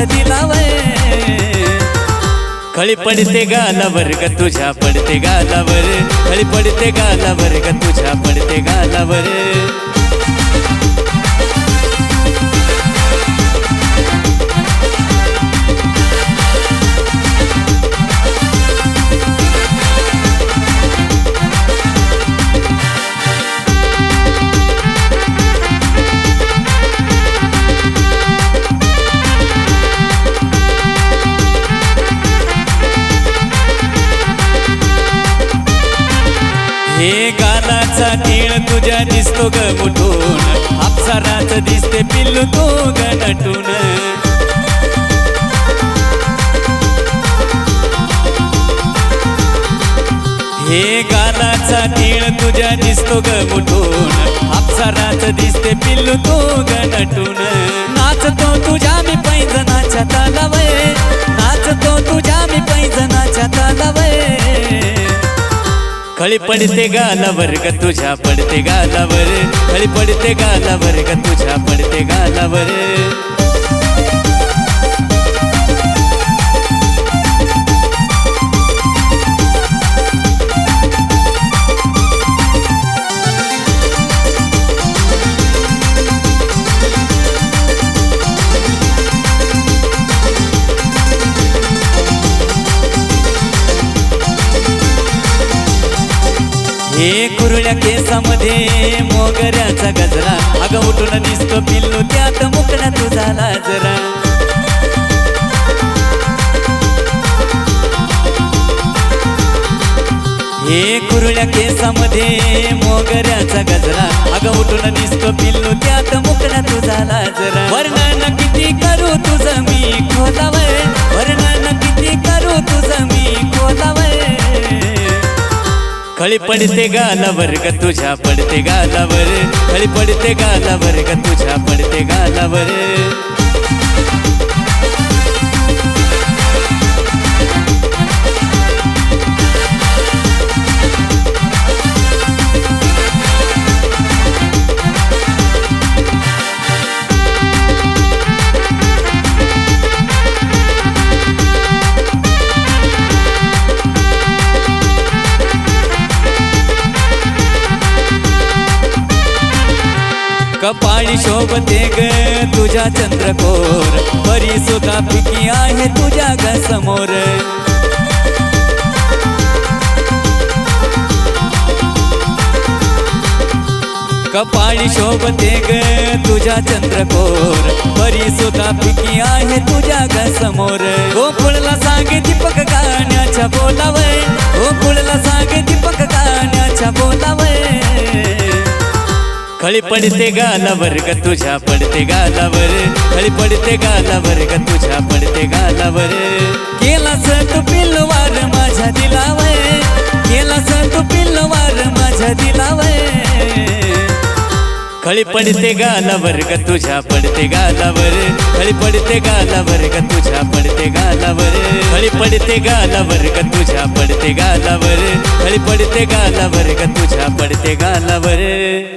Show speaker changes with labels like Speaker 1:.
Speaker 1: माझ्या दिलावय खळी पडते गालावर ग तुझ्या पडते गालावर. खळी पडते गालावर ग तुझ्या. गालाचा टीळ तुझ्या दिसतो ग मुठून. अप्सराच दिसते पिल्लू तो ग नटून. हे गालाचा टीळ तुझ्या दिसतो ग मुठून. अप्सराच दिसते पिल्लू तो ग नटून. खळी पडते गालावर ग तुझ्या पडते गालावर. खळी पडते गालावर ग तुझ्या पडते गालावर. हे कुरळ्या केसामध्ये मोगऱ्याचा गजरा. अगं उठून दिसतो पिल्लू त्यात मुकणा तुझा लाजरा. हे कुरळ्या केसामध्ये मोगऱ्याचा गजरा. अग उठून दिसतो पिल्लू त्यात मुकणा तुझा लाजरा. वर्णन किती करू तुझं मी खोलावय वर्णन किती करू तुझं मी खोलावय खळी पडते गालावर ग तुझ्या पडते गालावर. खळी पडते गालावर ग तुझ्या पडते गालावर. कपाळी शोभते ग तुझ्या चंद्रकोर। बरी सुद्धा पिकी आहे तुझ्या ग समोर। कपाळी शोभते ग तुझ्या चंद्रकोर। बरी सुद्धा पिकी आहे तुझ्या ग समोर। गोकुळला सांगे दीपक गाण्याच्या बोलावय गोकुळला सांगे दीपक खळी पडते गालावर ग तुझ्या पडते गालावर. खळी पडते गालावर ग तुझ्या पडते गालावर. केला तू पिल्लवार माझ्या दिलावय केला तू पिल्लवार माझ्या दिलावय खळी पडते गालावर ग तुझ्या पडते गालावर. खळी पडते गालावर ग तुझ्या पडते गालावर. खळी पडते गालावर ग तुझ्या पडते गालावर. खळी पडते गालावर ग तुझ्या पडते गालावर.